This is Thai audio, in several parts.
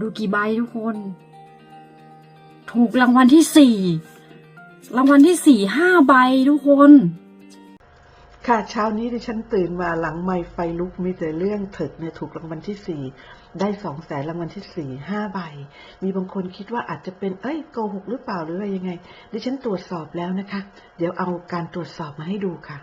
ดูกี่ใบทุกคน ถูกรางวัลที่สี่รางวัลที่สี่ห้าใบทุกคน ค่ะเช้านี้ดิฉันตื่นมาหลังไม่ไฟลุกมีแต่เรื่องเถิดเนี่ยถูกรางวัลที่สี่ได้สองแสนรางวัลที่สี่ห้าใบ มีบางคนคิดว่าอาจจะเป็นเอ้ยโกหกหรือเปล่าหรืออะไรยังไง ดิฉันตรวจสอบแล้วนะคะ เดี๋ยวเอาการตรวจสอบมาให้ดูค่ะ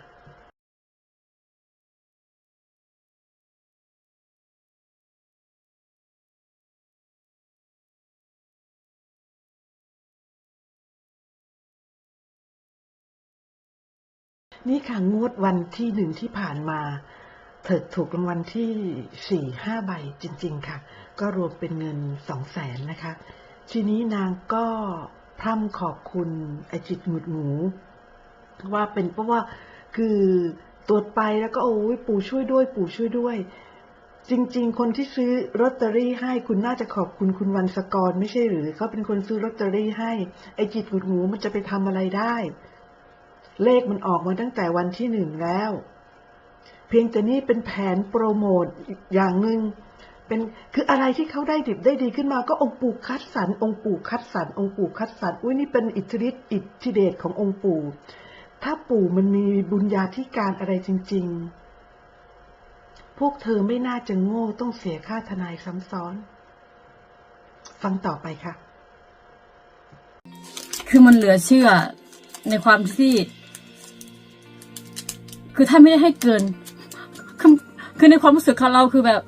นี่ค่ะงวดวันที่หนึ่งที่ผ่านมาเถิดถูกรางวัลที่สี่ห้าใบจริง ๆ ค่ะ ก็รวมเป็นเงินสองแสนนะคะ ทีนี้นางก็พร่ำขอบคุณไอจิตหงุดหงูว่าเป็นเพราะว่าคือตรวจไปแล้วก็โอ้ยปู่ช่วยด้วย ปู่ช่วยด้วย จริง ๆ คนที่ซื้อลอตเตอรี่ให้คุณน่าจะขอบคุณคุณวันสกรไม่ใช่หรือเขาเป็นคนซื้อลอตเตอรี่ให้ไอจิตหงุดหงูมันจะไปทำอะไรได้ เลขมันออกมาตั้งแต่วันที่หนึ่งแล้ว เพียงแต่นี่เป็นแผนโปรโมทอีกอย่างหนึ่งเป็นคืออะไรที่เขาได้ดิบได้ดีขึ้นมาก็องค์ปู่คัดสรรองค์ปู่คัดสรรองค์ปู่คัดสรรอุ้ยนี่เป็นอิทธิฤทธิ์อิทธิเดชขององค์ปู่ ถ้าปู่มันมีบุญญาธิการอะไรจริง ๆ พวกเธอไม่น่าจะโง่ต้องเสียค่าทนายซ้ำซ้อน ฟังต่อไปค่ะ คือมันเหลือเชื่อในความที่ คือท่านไม่ได้ให้เกินคือคือในความรู้สึกของเราคือแบบ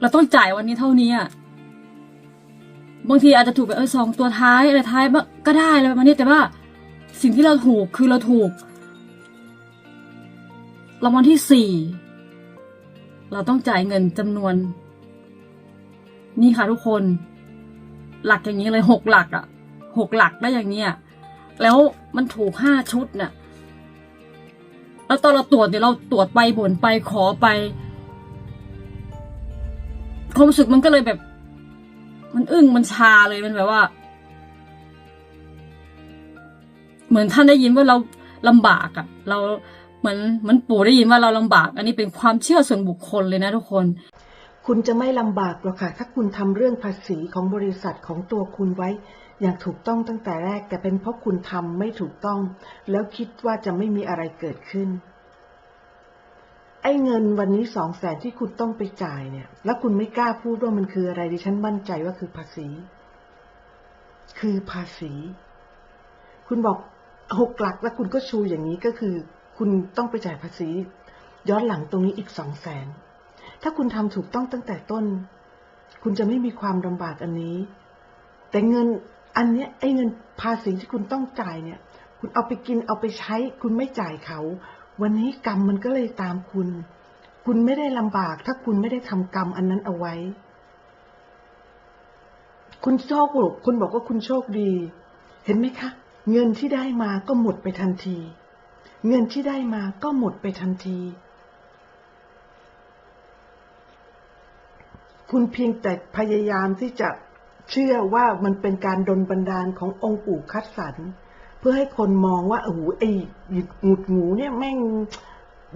เราต้องจ่ายวันนี้เท่านี้อะบางทีอาจจะถูกแบบเออสองตัวท้ายอะไรท้ายบ้ก็ได้อะไรประมาณนี้แต่ว่า สิ่งที่เราถูกคือเราถูกรางวัลที่สี่เราต้องจ่ายเงินจำนวน นี่ค่ะทุกคน หลักอย่างนี้เลยหกหลักอะหกหลักได้อย่างเนี้ยแล้วมันถูกห้าชุดน่ะ แล้วตอนเราตรวจเนี่ยเราตรวจไปบ่นไปขอไป ความรู้สึกมันก็เลยแบบ มันอึ้งมันชาเลยมันแบบว่า เหมือนท่านได้ยินว่าเราลำบากอะเราเหมือนเหมือนปู่ได้ยินว่าเราลำบาก อันนี้เป็นความเชื่อส่วนบุคคลเลยนะทุกคน คุณจะไม่ลำบากหรอกค่ะ ถ้าคุณทำเรื่องภาษีของบริษัทของตัวคุณไว้ อย่างถูกต้องตั้งแต่แรก แต่เป็นเพราะคุณทำไม่ถูกต้อง แล้วคิดว่าจะไม่มีอะไรเกิดขึ้น ไอ้เงินวันนี้สองแสนที่คุณต้องไปจ่ายเนี่ย แล้วคุณไม่กล้าพูดว่ามันคืออะไรดิฉันมั่นใจว่าคือภาษี คือภาษี คุณบอกหกหลักแล้วคุณก็ชูอย่างนี้ก็คือ คุณต้องไปจ่ายภาษี ย้อนหลังตรงนี้อีกสองแสนถ้าคุณทำถูกต้องตั้งแต่ต้น คุณจะไม่มีความลำบากอันนี้ แต่เงิน อันเนี้ยไอ้เงินภาษีที่คุณต้องจ่ายเนี่ย คุณเอาไปกินเอาไปใช้ คุณไม่จ่ายเขา วันนี้กรรมมันก็เลยตามคุณ คุณไม่ได้ลำบาก ถ้าคุณไม่ได้ทำกรรมอันนั้นเอาไว้ คุณโชคคุณบอกว่าคุณโชคดี เห็นไหมคะ เงินที่ได้มาก็หมดไปทันที เงินที่ได้มาก็หมดไปทันที คุณเพียงแต่พยายามที่จะ เชื่อว่ามันเป็นการดลบันดาลขององค์ปู่คัดสรรเพื่อให้คนมองว่าโอ้โหไอ้หงุดหงูเนี่ยแม่ง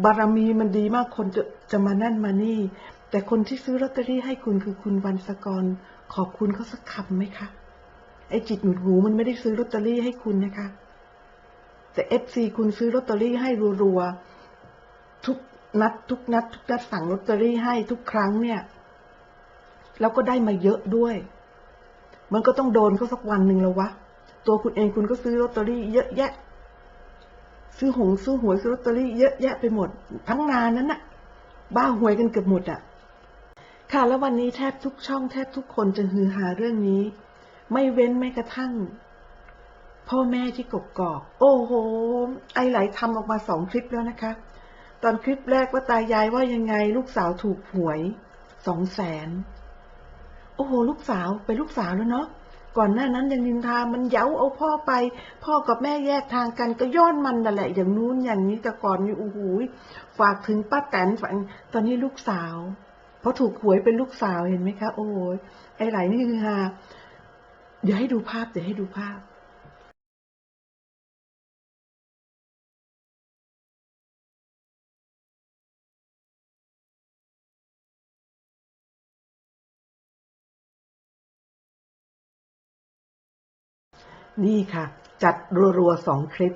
บารมีมันดีมากคนจะจะมานั่นมานี่ แต่คนที่ซื้อลอตเตอรี่ให้คุณคือคุณวันสกร ขอบคุณเขาสักคำไหมคะไอ้จิตหงุดหงูมันไม่ได้ซื้อลอตเตอรี่ให้คุณนะคะ แต่เอฟซีคุณซื้อลอตเตอรี่ให้รัวๆทุกนัด ทุกนัด ทุกนัดสั่งลอตเตอรี่ให้ทุกครั้งเนี่ย แล้วก็ได้มาเยอะด้วย มันก็ต้องโดนเขาสักวันหนึ่งแล้ววะ ตัวคุณเองคุณก็ซื้อลอตเตอรี่เยอะแยะ ซื้อหงซื้อหวยซื้อลอตเตอรี่เยอะแยะไปหมด ทั้งงานนั้นน่ะ บ้าหวยกันเกือบหมดอะ ค่ะแล้ววันนี้แทบทุกช่องแทบทุกคนจะฮือฮาเรื่องนี้ ไม่เว้นแม้กระทั่ง พ่อแม่ที่กกอก โอ้โห ไอไหลทำออกมาสองคลิปแล้วนะคะ ตอนคลิปแรกว่าตายายว่ายังไงลูกสาวถูกหวยสองแสน โอ้โหลูกสาวเป็นลูกสาวแล้วเนาะก่อนหน้านั้นยังนินทามันเย้าเอาพ่อไป พ่อกับแม่แยกทางกันก็ย้อนมันนั่นแหละ อย่างนู้นอย่างนี้แต่ก่อนนี่โอ้โหฝากถึงป้าแตนฝันตอนนี้ลูกสาวเพราะถูกหวยเป็นลูกสาวเห็นไหมคะ โอ้ยไอ้ไหลนี่คือฮาเดี๋ยวให้ดูภาพเดี๋ยวให้ดูภาพ นี่ค่ะ จัดรัวๆสองคลิป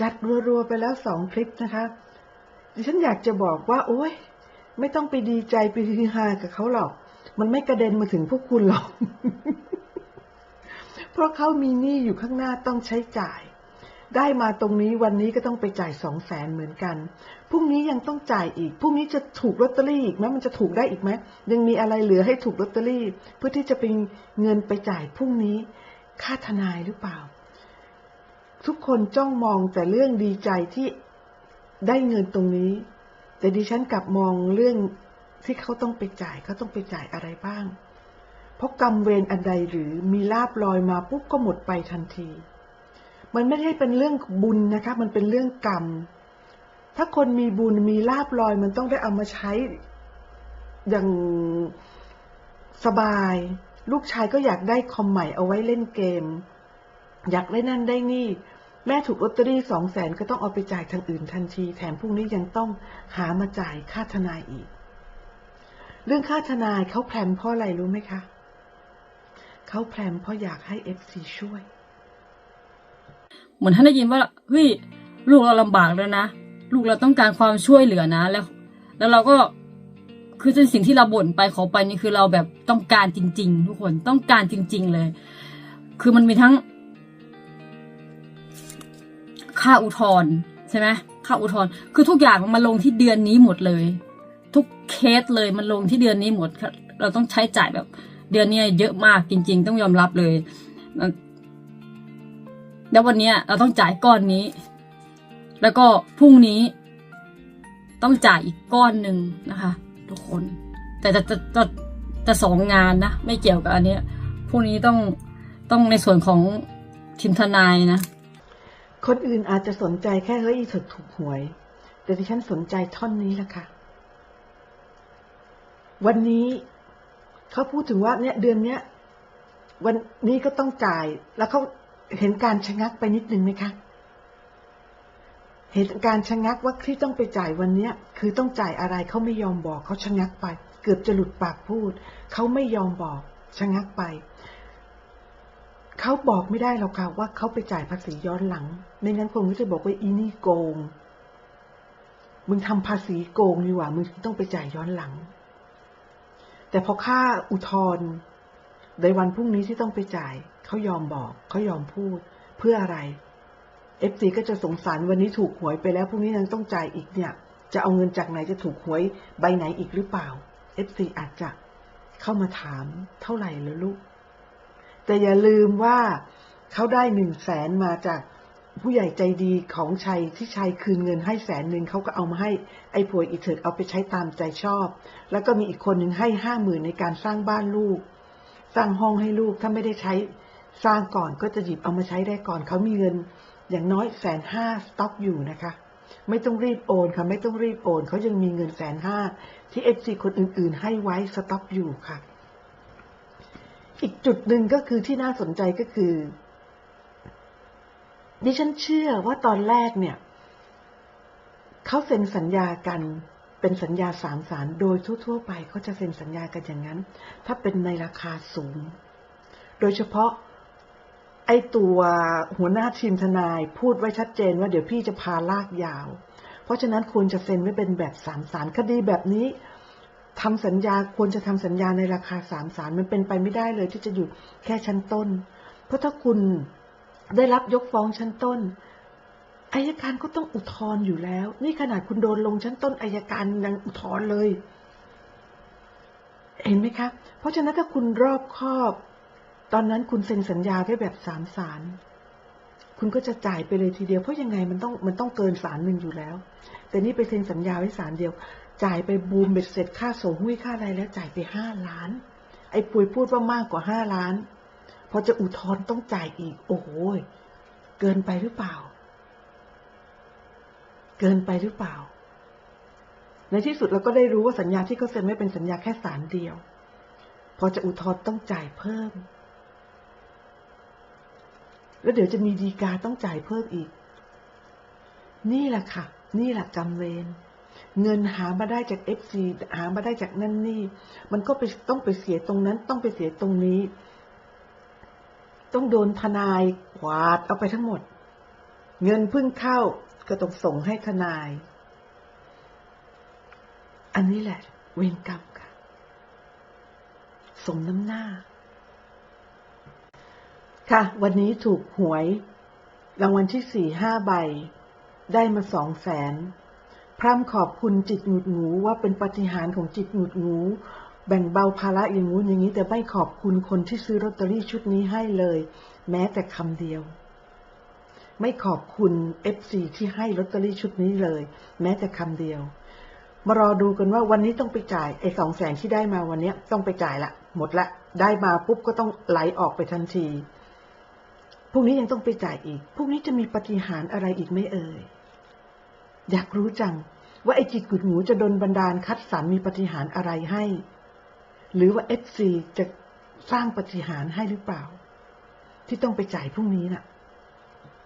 จัดรัวๆไปแล้วสองคลิปนะคะ ดิฉันอยากจะบอกว่า โอ๊ยไม่ต้องไปดีใจไปฮือฮากับเขาหรอก มันไม่กระเด็นมาถึงพวกคุณหรอก เพราะเขามีหนี้อยู่ข้างหน้าต้องใช้จ่าย ได้มาตรงนี้วันนี้ก็ต้องไปจ่ายสองแสนเหมือนกัน พรุ่งนี้ยังต้องจ่ายอีก พรุ่งนี้จะถูกลอตเตอรี่อีกไหมมันจะถูกได้อีกไหมยังมีอะไรเหลือให้ถูกลอตเตอรี่ เพื่อที่จะเป็นเงินไปจ่ายพรุ่งนี้ ค่าทนายหรือเปล่า ทุกคนจ้องมองแต่เรื่องดีใจที่ได้เงินตรงนี้ แต่ดิฉันกลับมองเรื่องที่เขาต้องไปจ่ายเขาต้องไปจ่ายอะไรบ้าง เพราะกรรมเวรอันใดหรือมีลาบลอยมาปุ๊บก็หมดไปทันที มันไม่ได้เป็นเรื่องบุญนะคะ มันเป็นเรื่องกรรม ถ้าคนมีบุญมีลาบลอยมันต้องได้เอามาใช้อย่างสบาย ลูกชายก็อยากได้คอมใหม่เอาไว้เล่นเกม อยากได้นั่นได้นี่ แม่ถูกลอตเตอรี่สองแสนก็ต้องเอาไปจ่ายทางอื่นทันที แถมพรุ่งนี้ยังต้องหามาจ่ายค่าทนายอีก เรื่องค่าทนายเขาแพลนเพราะอะไรรู้ไหมคะเขาแพลนเพราะอยากให้เอฟซีช่วย เหมือนท่านได้ยินว่าเฮ้ยลูกเราลำบากแล้วนะ ลูกเราต้องการความช่วยเหลือนะแล้ว แล้วเราก็ คือเป็นสิ่งที่เราบ่นไปขอไปนี่คือเราแบบต้องการจริง ๆ ทุกคนต้องการจริง ๆ เลย คือมันมีทั้ง ค่าอุทธรณ์ใช่ไหมค่าอุทธรณ์คือทุกอย่างมันลงที่เดือนนี้หมดเลย ทุกเคสเลยมันลงที่เดือนนี้หมด เราต้องใช้จ่ายแบบเดือนนี้เยอะมากจริง ๆ ต้องยอมรับเลย แล้ววันนี้เราต้องจ่ายก้อนนี้ แล้วก็พรุ่งนี้ ต้องจ่ายอีกก้อนหนึ่งนะคะ ทุกคน แต่จะจะจะจะสองงานนะ ไม่เกี่ยวกับอันเนี้ยพรุ่งนี้ต้องต้องในส่วนของทีมทนายนะ คนอื่นอาจจะสนใจแค่เฮ้ยอีเถกถูกหวย แต่ดิฉันสนใจท่อนนี้แหละค่ะ วันนี้เขาพูดถึงว่าเนี่ยเดือนเนี้ย วันนี้ก็ต้องจ่ายแล้วเขาเห็นการชะงักไปนิดนึงไหมคะ เห็นการชะงักว่าที่ต้องไปจ่ายวันเนี้ยคือต้องจ่ายอะไรเขาไม่ยอมบอกเขาชะงักไป เกือบจะหลุดปากพูดเขาไม่ยอมบอกชะงักไปเขาบอกไม่ได้หรอกค่ะว่าเขาไปจ่ายภาษีย้อนหลังไม่งั้นคงก็จะบอกว่าอีนี่โกง มึงทำภาษีโกงดีกว่ามึงต้องไปจ่ายย้อนหลัง แต่พอค่าอุทธรณ์ในวันพรุ่งนี้ที่ต้องไปจ่ายเขายอมบอกเขายอมพูด เพื่ออะไรเอฟซีก็จะสงสารวันนี้ถูกหวยไปแล้วพรุ่งนี้ยังต้องจ่ายอีกเนี่ย จะเอาเงินจากไหนจะถูกหวยใบไหนอีกหรือเปล่าเอฟซีอาจจะเข้ามาถามเท่าไหร่แล้วลูก แต่อย่าลืมว่าเขาได้หนึ่งแสนมาจากผู้ใหญ่ใจดีของชัยที่ชัยคืนเงินให้แสนหนึ่งเขาก็เอามาให้ไอ้ผวยอีเถิดเอาไปใช้ตามใจชอบ แล้วก็มีอีกคนหนึ่งให้ห้าหมื่นในการสร้างบ้านลูก สร้างห้องให้ลูกถ้าไม่ได้ใช้สร้างก่อนก็จะหยิบเอามาใช้ได้ก่อนเขามีเงิน อย่างน้อยแสนห้าสต็อกอยู่นะคะ ไม่ต้องรีบโอนค่ะไม่ต้องรีบโอนเขายังมีเงินแสนห้าที่เอฟซีคนอื่น ๆ ให้ไว้สต็อกอยู่ค่ะ อีกจุดหนึ่งก็คือที่น่าสนใจก็คือ ดิฉันเชื่อว่าตอนแรกเนี่ยเขาเซ็นสัญญากันเป็นสัญญาสามสารโดยทั่ว ๆ ไปเขาจะเซ็นสัญญากันอย่างนั้น ถ้าเป็นในราคาสูง โดยเฉพาะ ไอ้ตัวหัวหน้าทีมทนายพูดไว้ชัดเจนว่าเดี๋ยวพี่จะพาลากยาว เพราะฉะนั้นควรจะเซ็นไว้เป็นแบบสามสารคดีแบบนี้ทำสัญญาควรจะทำสัญญาในราคาสามสารมันเป็นไปไม่ได้เลยที่จะอยู่แค่ชั้นต้น เพราะถ้าคุณได้รับยกฟ้องชั้นต้นอายการก็ต้องอุทธรณ์อยู่แล้ว นี่ขนาดคุณโดนลงชั้นต้นอายการยังอุทธรณ์เลย เห็นไหมคะ เพราะฉะนั้นถ้าคุณรอบคอบ ตอนนั้นคุณเซ็นสัญญาไว้แบบสามสาร คุณก็จะจ่ายไปเลยทีเดียว เพราะยังไงมันต้องมันต้องเกินสารหนึ่งอยู่แล้ว แต่นี่ไปเซ็นสัญญาไว้สารเดียว จ่ายไปบูมเบ็ดเสร็จค่าส่งหุ้ยค่าอะไรแล้วจ่ายไปห้าล้าน ไอ้ปุยพูดว่ามากกว่าห้าล้าน พอจะอุทธรณ์ต้องจ่ายอีก โอ้โหเกินไปหรือเปล่า เกินไปหรือเปล่า ในที่สุดเราก็ได้รู้ว่าสัญญาที่เขาเซ็นไม่เป็นสัญญาแค่สารเดียว พอจะอุทธรณ์ต้องจ่ายเพิ่ม แล้วเดี๋ยวจะมีดีกาต้องจ่ายเพิ่มอีก นี่แหละค่ะ นี่แหละกรรมเวรเงินหามาได้จากเอฟซีหามาได้จากนั่นนี่ มันก็ไปต้องไปเสียตรงนั้น ต้องไปเสียตรงนี้ ต้องโดนทนายกวาดเอาไปทั้งหมด เงินเพิ่งเข้าก็ต้องส่งให้ทนาย อันนี้แหละ เวรกรรมค่ะ สมน้ำหน้า ค่ะ วันนี้ถูกหวย รางวัลที่สี่ห้าใบ ได้มาสองแสน พร่ำขอบคุณจิตหงุดหงูว่าเป็นปฏิหารของจิตหงุดหงู แบ่งเบาภาระอย่างงู้นอย่างนี้ แต่ไม่ขอบคุณคนที่ซื้อลอตเตอรี่ชุดนี้ให้เลย แม้แต่คำเดียว ไม่ขอบคุณเอฟซีที่ให้ลอตเตอรี่ชุดนี้เลย แม้แต่คำเดียว มารอดูกันว่าวันนี้ต้องไปจ่ายไอ้สองแสนที่ได้มาวันนี้ต้องไปจ่ายละหมดละ ได้มาปุ๊บก็ต้องไหลออกไปทันที พรุ่งนี้ยังต้องไปจ่ายอีก พรุ่งนี้จะมีปฏิหารอะไรอีกไม่เอ่ย อยากรู้จัง ว่าไอ้จิตกุดหมูจะดนบันดาลคัดสรรมีปฏิหารอะไรให้ หรือว่าเอฟซีจะสร้างปฏิหารให้หรือเปล่า ที่ต้องไปจ่ายพรุ่งนี้น่ะ